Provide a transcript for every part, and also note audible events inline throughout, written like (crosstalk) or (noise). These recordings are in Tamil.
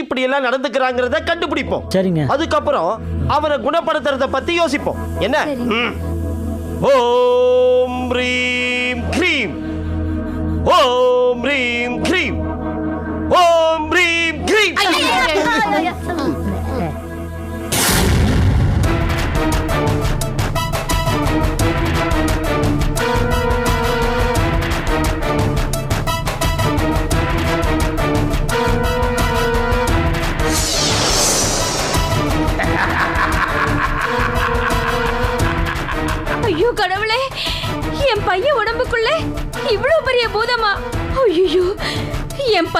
இப்படி எல்லாம் நடந்துக்கிறாங்கிறத கண்டுபிடிப்போம். சரிங்க. அதுக்கப்புறம் அவனை குணப்படுத்துறத பத்தி யோசிப்போம். என்ன. ஓம் ரீம் க்ரீம். ஓம் ரீம் க்ரீம். ஓம் ரீம் க்ரீம்.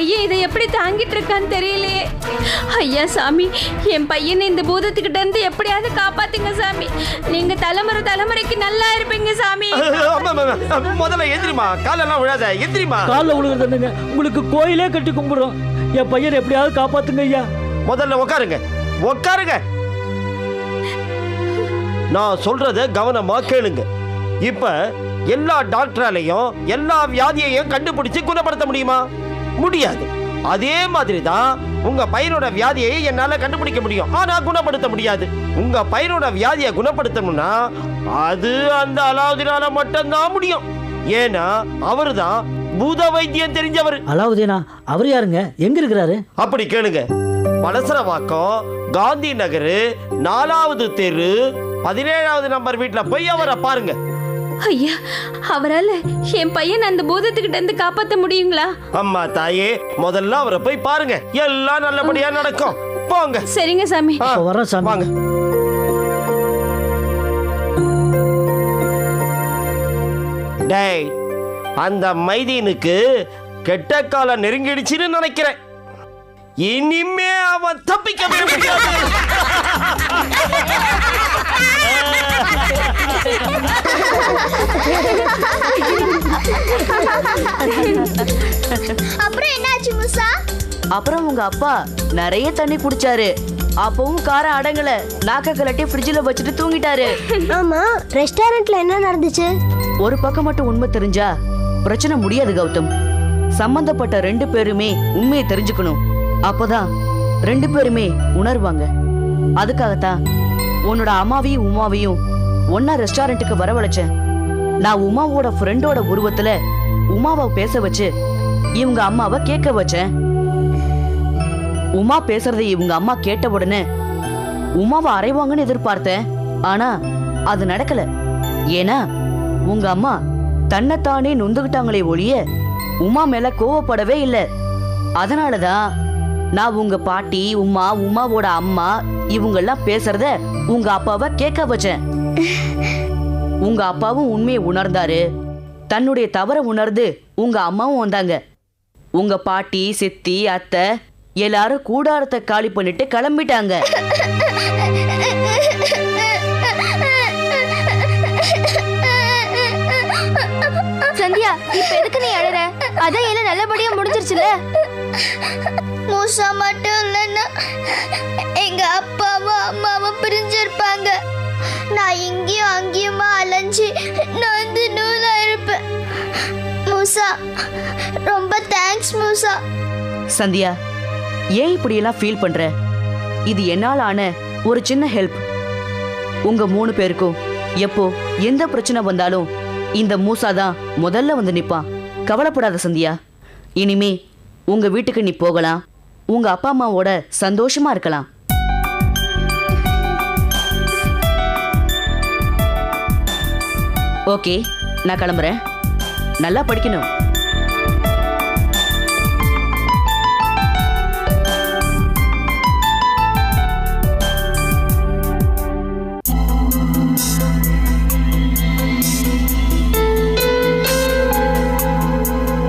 பையன் இதை எப்படி தாங்கிட்டு இருக்கான்னு தெரியலையே. ஐயா சாமி என் பையனை இந்த பூதத்துக்கிட்ட இருந்து எப்படியாவது காப்பாத்துங்க சாமி. நீங்க தலைமுறை தலைமுறைக்கு நல்லா இருப்பீங்க சாமி. முதல்ல எந்திரிமா காலெல்லாம் விழாத எந்திரிமா காலில் விழுகிறது என்னங்க உங்களுக்கு கோயிலே கட்டி கும்பிடுறோம். என் பையனை எப்படியாவது காப்பாத்துங்க ஐயா. முதல்ல உட்காருங்க உட்காருங்க நான் சொல்றத கவனமா கேளுங்க. இப்ப எல்லா டாக்டராலையும் எல்லா வியாதியையும் கண்டுபிடிச்சு குணப்படுத்த முடியுமா? முடியாது. அதே மாதிரி தான் உங்க பையனோட வியாதியை என்னால கண்டுபிடிக்க முடியும். ஆனா குணப்படுத்த முடியாது. உங்க பையனோட வியாதியை குணப்படுத்தணும்னா அது அந்த அலாவுதீனால மட்டும்தான் முடியும். ஏன்னா அவர்தான் பூத வைத்தியம் தெரிஞ்சவர். அலாவுதீனா அவர் யாருங்க? எங்க இருக்கிறாரு? அப்படி கேளுங்க. பலசரவாக்கம் காந்தி நகர் நாலாவது தெரு பதினேழாவது நம்பர் வீட்ல போய் அவரை பாருங்க. ஐயா அவரால என் பையன் அந்த பூதத்துக்கிட்ட இருந்து காப்பாத்த முடியுங்களா? அம்மா தாயே முதல்ல அவரை போய் பாருங்க. எல்லாம் நல்லபடியா நடக்கும். போங்க. சரிங்க சாமி. வர்றோம் சாமி. வாங்க. டேய் அந்த மைதீனுக்கு கெட்ட காலம் நெருங்கிடுச்சுன்னு நினைக்கிறேன். இனிமே அவன் தப்பிக்கவே முடியாது. அப்புறம் என்னாச்சு முசா? அப்புறம் உங்க அப்பா நிறைய தண்ணி குடிச்சாரு. அப்பவும் காரம் அடங்கல. நாக்க கலட்டி ஃப்ரிட்ஜில் வச்சுட்டு தூங்கிட்டாரு. ஆமா ரெஸ்டாரண்ட்ல என்ன நடந்துச்சு? ஒரு பக்கம் மட்டும் உண்மை தெரிஞ்சா பிரச்சனை முடியாது கௌதம். சம்பந்தப்பட்ட ரெண்டு பேருமே உண்மையை தெரிஞ்சுக்கணும். அப்போதான் ரெண்டு பேருமே உணர்வாங்க. அதுக்காகத்தான் உன்னோட அம்மாவையும் உமாவையும் ஒன்னா ரெஸ்டாரண்ட்டுக்கு வரவழைச்சேன். நான் உமாவோட ஃப்ரெண்டோட உருவத்துல உமாவை பேச வச்சு இவங்க அம்மாவை கேட்க வச்சேன். உமா பேசுறதை இவங்க அம்மா கேட்ட உடனே உமாவை அறைவாங்கன்னு எதிர்பார்த்தேன். ஆனா அது நடக்கல. ஏன்னா உங்க அம்மா தன்னைத்தானே நொந்துகிட்டாங்களே ஒழிய உமா மேல கோவப்படவே இல்லை. அதனாலதான் நான் உங்க பாட்டி உமா உமாவோட அம்மா இவங்கெல்லாம் பேசுறத உங்க அப்பாவை கேட்க வச்சேன். உங்க அப்பாவும் உண்மையை உணர்ந்தாரு. தன்னுடைய தவற உணர்ந்து உங்க அம்மாவும் வந்தாங்க. உங்க பாட்டி சித்தி அத்தை எல்லாரும் கூடாரத்தை காலி பண்ணிட்டு கிளம்பிட்டாங்க. சந்தியா இப்ப எதுக்கு நீ அழற? அதான் எல்லாம் நல்லபடியா முடிஞ்சிருச்சுல மூசா மட்டும் இல்லைன்னா எங்க அப்பாவும் அம்மாவும் பிரிஞ்சிருப்பாங்க. நான் இங்கேயும் அங்கேயுமா அலைஞ்சு நொந்து நூலா இருப்பேன். மூசா ரொம்ப தேங்க்ஸ் மூசா. சந்தியா ஏன் இப்படியெல்லாம் ஃபீல் பண்ற? இது என்னால் ஆன ஒரு சின்ன ஹெல்ப் உங்க மூணு பேருக்கும் எப்போ எந்த பிரச்சனை வந்தாலும் இந்த மூசா தான் முதல்ல வந்து நிற்பான் கவலைப்படாத சந்தியா. இனிமே உங்க வீட்டுக்கு நீ போகலாம். உங்க அப்பா அம்மாவோட சந்தோஷமா இருக்கலாம். ஓகே நான் கிளம்புறேன். நல்லா படிக்கணும்.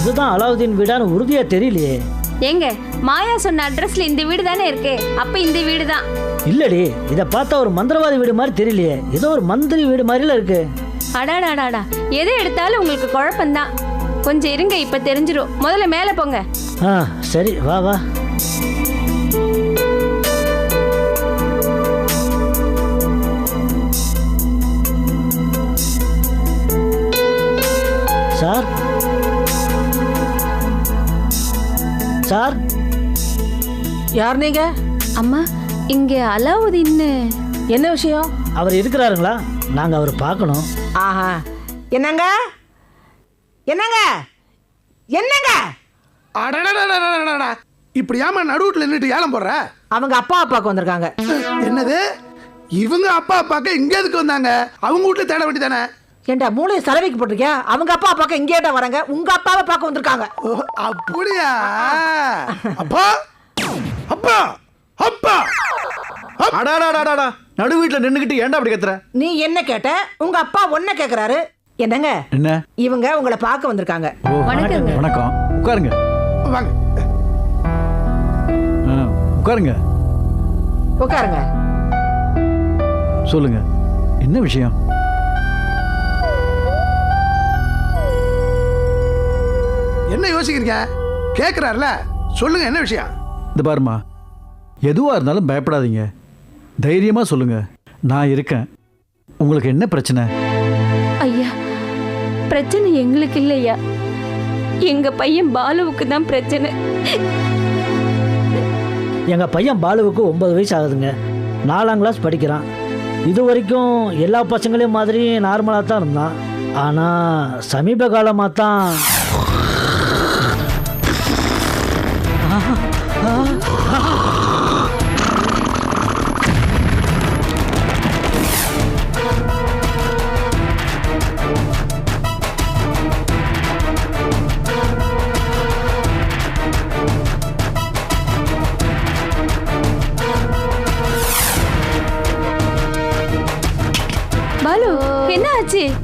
இதுதான் அலாவுதீன் வீடான்னு உறுதியா தெரியலையே. ஏங்க மாயா சொன்ன அட்ரஸ்ல இந்த வீடு தானே இருக்கு? அப்ப இந்த வீடு தான். இல்லடி இதை பார்த்தா ஒரு மந்திரவாதி வீடு மாதிரி தெரியலையே. ஏதோ ஒரு மந்திரி வீடு மாதிரில இருக்கு. அடாடாடாடா எதை எடுத்தாலும் உங்களுக்கு குழப்பம்தான். கொஞ்சம் இருங்க இப்ப தெரிஞ்சிரும். முதல்ல மேல போங்க. ஆ சரி வா வா. Sir sir? யார் நீங்க? அம்மா இங்க அலாவுதீன்னு என்ன விஷயம்? அவர் இருக்கிறாருங்களா? நாங்கள் அவர் பார்க்கணும். ஆஹா. என்னங்க? என்னங்க? என்னங்க? அடடடடடடடடா. இப்படி ஏமா நடுவுல நின்னுட்டு ஏலம் போடுற? அவங்க அப்பா அப்பாவுக்கு வந்திருக்காங்க. என்னது? இவங்க அப்பா அப்பாக்க இங்க எதுக்கு வந்தாங்க? அவங்க வீட்டுல தேட வேண்டியதானே? ஏண்டா மூளையை சலவைக்கு போட்டிருக்கியா? அவங்க அப்பா பார்க்க இங்கேட்டா வராங்க. உங்க அப்பாவை பார்க்க வந்திருக்காங்க. ஓ, அப்படியா? அப்பா? அப்பா? அப்பா? அடாடாடாடாடா நடு வீட்டில் நின்றுக்கிட்டு ஏன்டா அப்படி கத்துற நீ என்ன கேட்ட? உங்க அப்பா ஒன்ன கேக்குறாரு. என்னங்க? என்ன? இவங்க உங்களை பார்க்க வந்திருக்காங்க. ஓ வணக்கங்க. வணக்கம். உட்காருங்க. வாங்க. ஆ, உட்காருங்க. உட்காருங்க. சொல்லுங்க. என்ன விஷயம்? என்ன யோசிக்கிறீங்க? கேக்குறாருல. சொல்லுங்க என்ன விஷயம்? இந்த பாருமா எதுவாக இருந்தாலும் பயப்படாதீங்க. தைரியமாக சொல்லுங்க. நான் இருக்கேன். உங்களுக்கு என்ன பிரச்சனை? ஐயா பிரச்சனை எங்களுக்கு இல்லையா எங்க பையன் பாலுவுக்கு தான் பிரச்சனை. எங்கள் பையன் பாலுவுக்கு ஒன்பது வயசு ஆகுதுங்க. நாலாம் கிளாஸ் படிக்கிறான். இது வரைக்கும் எல்லா பசங்களையும் மாதிரி நார்மலாக தான் இருந்தான். ஆனால் சமீப காலமாக தான்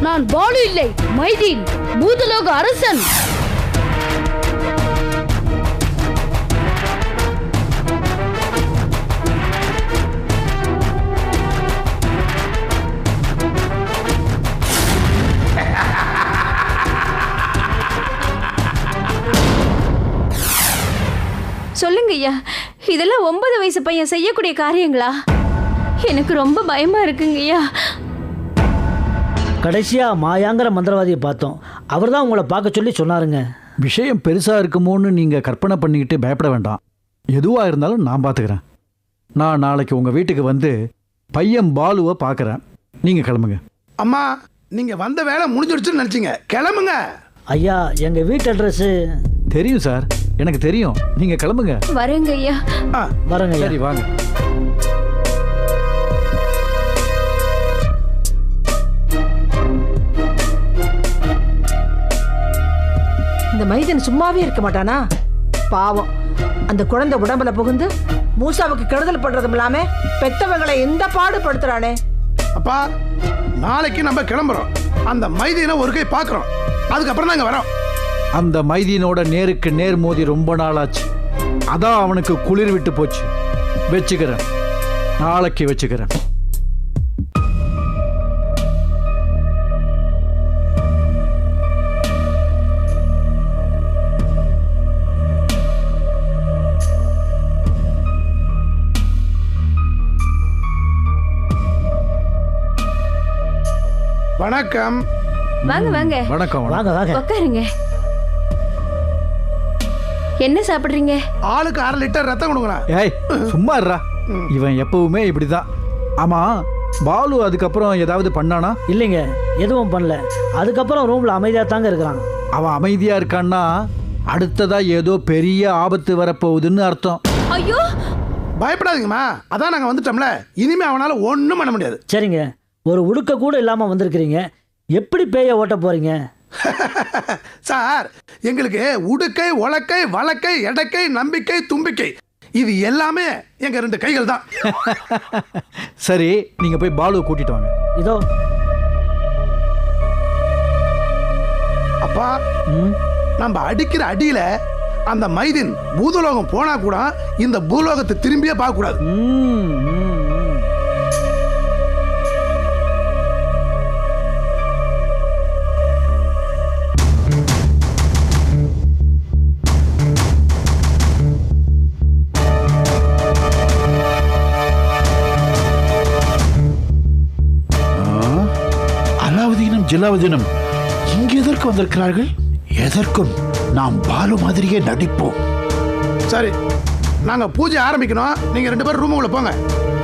நான் பாலு இல்லை மைதீன் பூதலோக அரசன். சொல்லுங்க ஐயா இதெல்லாம் ஒன்பது வயசு பையன் செய்யக்கூடிய காரியங்களா? எனக்கு ரொம்ப பயமா இருக்குங்க ஐயா. கடைசியாக மாயாங்கிற மந்திரவாதியை பார்த்தோம். அவர் தான் உங்களை பார்க்க சொல்லி சொன்னாருங்க. விஷயம் பெருசாக இருக்குமோன்னு நீங்கள் கற்பனை பண்ணிக்கிட்டு பயப்பட வேண்டாம். எதுவாக இருந்தாலும் நான் பார்த்துக்கிறேன் நான் நாளைக்கு உங்கள் வீட்டுக்கு வந்து பையன் பாலுவை பார்க்குறேன் நீங்கள் கிளம்புங்க. அம்மா நீங்க வந்த வேலை முடிஞ்சிடுச்சுன்னு நினைச்சீங்க. கிளம்புங்க. ஐயா எங்கள் வீட்டு அட்ரஸ்ஸு தெரியும் சார். எனக்கு தெரியும். நீங்கள் கிளம்புங்க. வரேங்க ஐயா. ஆ, வரேங்க ஐயா. சரி வாங்க. இந்த மைதன் சும்மாவே இருக்க மாட்டானா? பாவம். அந்த குழந்தை உடம்புல புகுந்து மூசாவுக்கு கெடுதல் பண்றதும் இல்லாம பெத்தவங்களை எந்த பாடுபடுத்துறானே? அப்பா நாளைக்கு நம்ம கிளம்புறோம். அந்த மைதினை ஒரு கை பார்க்குறோம் அதுக்கப்புறம் நாங்க வரோம். அந்த மைதீனோட நேருக்கு நேர் மோதி ரொம்ப நாளாச்சு. அதான் அவனுக்கு குளிர் விட்டு போச்சு. வச்சுக்கிறேன். நாளைக்கு வச்சுக்கிறேன். வணக்கம். வாங்க வாங்க. வணக்கம் வாங்க வாங்க. உட்காருங்க என்ன சாப்பிடுறீங்க? ஆளுக்கு அரை லிட்டர் ரத்தம் கொடுங்கண்ணா. ஏய் சும்மா இருடா. இவன் எப்பவுமே இப்படிதான். ஆமா பாலு அதுக்கப்புறம் ஏதாவது பண்ணானா? இல்லைங்க எதுவும் பண்ணல. அதுக்கப்புறம் ரூமில் அமைதியாக தாங்க இருக்கிறான். அவன் அமைதியா இருக்கான்னா அடுத்ததா ஏதோ பெரிய ஆபத்து வரப்போகுதுன்னு அர்த்தம். ஐயோ! பயப்படாதீங்கம்மா. அதான் நாங்க வந்துட்டோம்ல. இனிமே அவனால ஒண்ணும் பண்ண முடியாது. சரிங்க. ஒரு உடுக்க கூட இல்லாமல் வந்திருக்கிறீங்க. எப்படி பேயை ஓட்ட போகிறீங்க (laughs) சார் எங்களுக்கு உடுக்கை உலக்கை வழக்கை எடக்கை நம்பிக்கை தும்பிக்கை இது எல்லாமே எங்க ரெண்டு கைகள் தான். (laughs) சரி நீங்க போய் பாலுவை கூட்டிட்டு வாங்க. இதோ. அப்பா நம்ம அடிக்கிற அடியில அந்த மைதின் பூதலோகம் போனா கூட இந்த பூலோகத்தை திரும்பியே பார்க்க கூடாது ம், ம், ம். அலாவுதீனும் ஜிலாவுதீனும் இங்கு எதற்கு வந்திருக்கிறார்கள்? எதற்கும் நாம் பாலு மாதிரியே நடிப்போம். சரி நாங்க பூஜை ஆரம்பிக்கணும். நீங்க ரெண்டு பேரும் ரூமுக்குள்ள போங்க.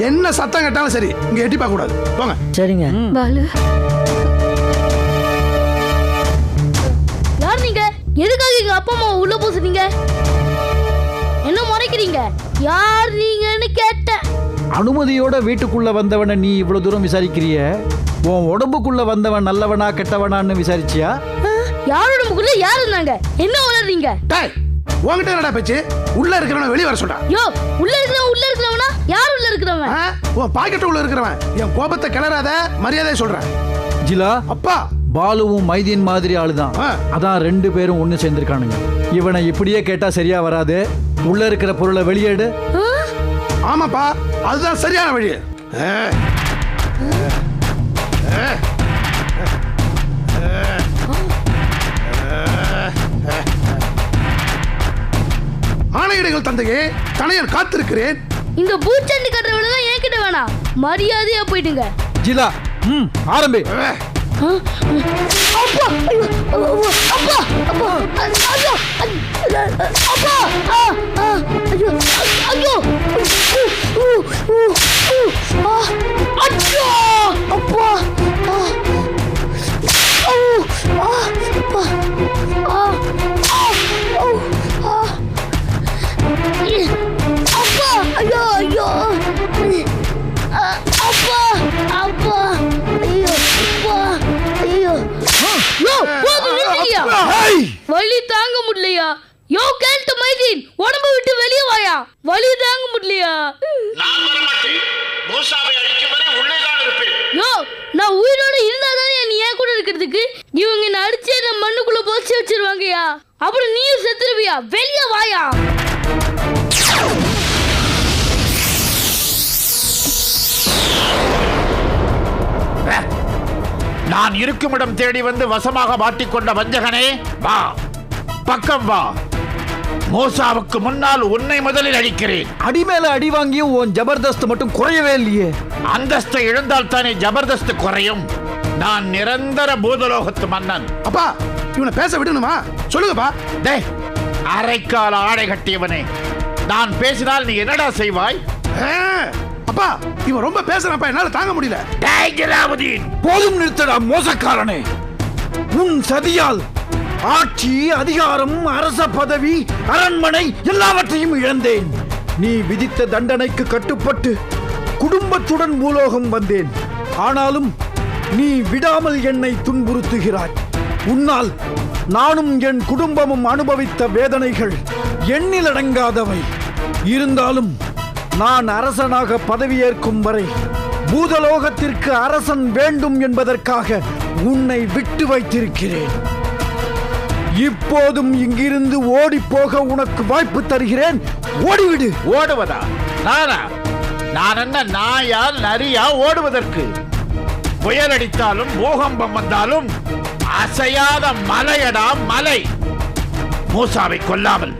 என்ன சத்தம் கேட்டாலும் சரி இங்க எட்டி பார்க்க கூடாது. போங்க. சரிங்க. பாலு. யார் நீங்க? எதுக்காக எங்க அப்பா அம்மா உள்ள பூசுறீங்க என்ன முறைக்கிறீங்க? யார் நீங்கன்னு கேட்டேன். அனுமதியோட வீட்டுக்குள்ள வந்தவனை நீ இவ்வளவு தூரம் விசாரிக்கிறிய? உன் உடம்புக்குள்ள வந்தவன் நல்லவனா கெட்டவனான்னு விசாரிச்சியா? யாரோட முகத்துல யார் இருந்தாங்க? என்ன உணர்றீங்க டேய் உன்கிட்ட என்னடா பேச்சு? உள்ள இருக்கிறவன வெளிய வர சொல்றா. யோ உள்ள இருக்கிறவன் உள்ள இருக்கிறவனா? யார் உள்ள இருக்கிறவன்? உன் பாக்கெட் உள்ள இருக்கிறவன். என் கோபத்தை கிளறாத மரியாதை சொல்றேன். ஜிலா அப்பா. பாலுவும் மைதீன் மாதிரி ஆளுதான். ஆ. அதான் ரெண்டு பேரும் ஒண்ணு சேர்ந்திருக்கானுங்க. இவனை இப்படியே கேட்டா சரியா வராது. உள்ள இருக்கிற பொருளை வெளியேடு ஆமாப்பா அதுதான் சரியான வழி. ஆ. ஆணையிடுகள் தந்தையே தனையன் காத்திருக்கிறேன் இந்த பூச்சண்டி கட்டுறவள தான் என்கிட்ட வேணாம் மரியாதையா போயிடுங்க ஜிலா ம் ஆரம்பி. அப்பா ஐயோ, அப்பா அப்பா ஐயோ அப்பா ஐயோ ஐயோ அச்சோ அப்பா யோ கேட்டு மைதீன் உடம்ப விட்டு வெளியே வாயா வலி தாங்க முடியலையா நான் வரமாட்டேன் மூசாவை அழிக்கும் வரை உள்ளேதான் இருப்பேன். யோ நான் உயிரோட இருந்தாதானே நீ ஏன் கூட இருக்கிறதுக்கு? இவங்க என்ன அடிச்சே நான் மண்ணுக்குள்ள போச்சு வச்சிருவாங்கயா அப்புறம் நீயும் செத்துருவியா? வெளியே வாயா. நான் இருக்கும் இடம் தேடி வந்து வசமாக மாட்டிக்கொண்ட வஞ்சகனே வா. பக்கம் வா. மூசாவுக்கு முன்னால் உன்னை முதலில் அழிக்கிறேன். அடி மேல அடி வாங்கியும் உன் ஜபர்தஸ்த் மட்டும் குறையவே இல்லையே. அந்தஸ்தை இழந்தால் தானே ஜபர்தஸ்த் குறையும். நான் நிரந்தர பூதலோகத்து மன்னன். அப்பா இவனை பேச விடணுமா? சொல்லுங்கப்பா. டே அரைக்கால ஆடை கட்டியவனே. நான் பேசினால் நீ என்னடா செய்வாய்? ஆ. அப்பா இவன் ரொம்ப பேசுறான்ப்பா என்னால தாங்க முடியல. போதும் நிறுத்தடா மோசக்காரனே. உன் சதியால் ஆட்சி அதிகாரம் அரச பதவி அரண்மனை எல்லாவற்றையும் இழந்தேன். நீ விதித்த தண்டனைக்கு கட்டுப்பட்டு குடும்பத்துடன் பூலோகம் வந்தேன். ஆனாலும் நீ விடாமல் என்னை துன்புறுத்துகிறாய். உன்னால் நானும் என் குடும்பமும் அனுபவித்த வேதனைகள் எண்ணிலடங்காதவை இருந்தாலும் நான் அரசனாக பதவியேற்கும் வரை பூதலோகத்திற்கு அரசன் வேண்டும் என்பதற்காக உன்னை விட்டு வைத்திருக்கிறேன். இப்போதும் இங்கிருந்து ஓடிப் போக உனக்கு வாய்ப்பு தருகிறேன். ஓடிவிடு. ஓடுவதா? நானா? நான் என்ன நாயா நரியா ஓடுவதற்கு? புயல் அடித்தாலும் பூகம்பம் வந்தாலும் அசையாத மலையடா மலை. மூசாவை கொல்லாமல்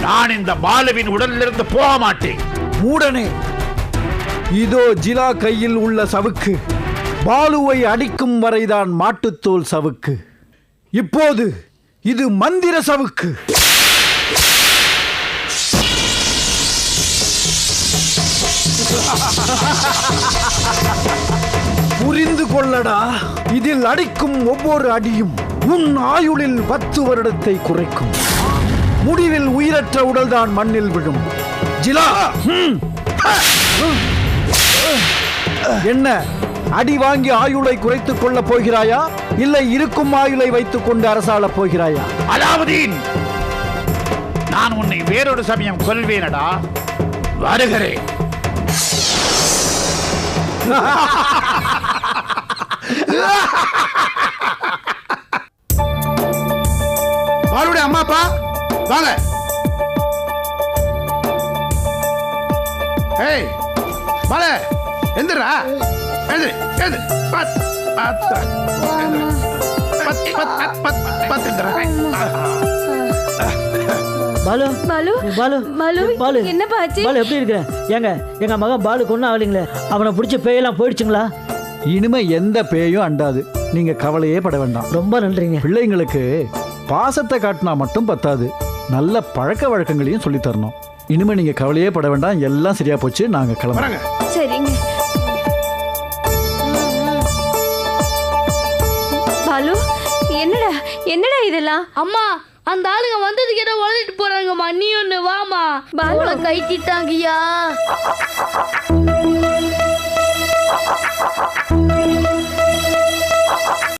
நான் இந்த பாலுவின் உடலிலிருந்து போக மாட்டேன். மூடனே இதோ ஜிலா கையில் உள்ள சவுக்கு. பாலுவை அடிக்கும் வரைதான் மாட்டுத்தோல் சவுக்கு. இப்போது இது மந்திர சவுக்கு. புரிந்து கொள்ளடா இதில் அடிக்கும் ஒவ்வொரு அடியும் உன் ஆயுளில் பத்து வருடத்தை குறைக்கும். முடிவில் உயிரற்ற உடல்தான் மண்ணில் விழும். ஜிலா! ஹம். என்ன? அடி வாங்கி ஆயுளை குறைத்துக் கொள்ளப் போகிறாயா? இல்லை இருக்கும் ஆயுளை வைத்துக் கொண்டு அரசாளப் போகிறாயா? அலாவுதீன் நான் உன்னை வேறொரு சமயம் கொல்வேனடா. வருகிறேன். பாலுடைய அம்மா அப்பா வாங்க. ஏய் பால எந்திரா எந்திரி எந்திரி பத் பத் பத் பத் பத் பத் எந்திரா பாலு பாலு பாலு. பாலு பாலு. என்னப்பா ஆச்சு? பாலு எப்படி இருக்கிற? ஏங்க எங்க மகன் பாலு கொண்டு ஆகலைங்களே அவனை பிடிச்ச பேயெல்லாம் போயிடுச்சுங்களா? இனிமே எந்த பேயும் அண்டாது. நீங்க கவலையே பட வேண்டாம். ரொம்ப நன்றிங்க. பிள்ளைங்களுக்கு பாசத்தை காட்டினா மட்டும் பத்தாது. நல்ல பழக்க வழக்கங்களையும் சொல்லித் தரணும் இனிமே நீங்க கவலையே பட வேண்டாம். எல்லாம் சரியா போச்சு. நாங்க கிளம்புறோம். சரிங்க. என்னடா என்னடா இதெல்லாம்? அம்மா அந்த ஆளுங்க வந்தது ஏதோ உழைச்சிட்டு போறாங்கம்மா. நீ ஒண்ணு வாமா பால கைத்திட்டாங்கய்யா Thank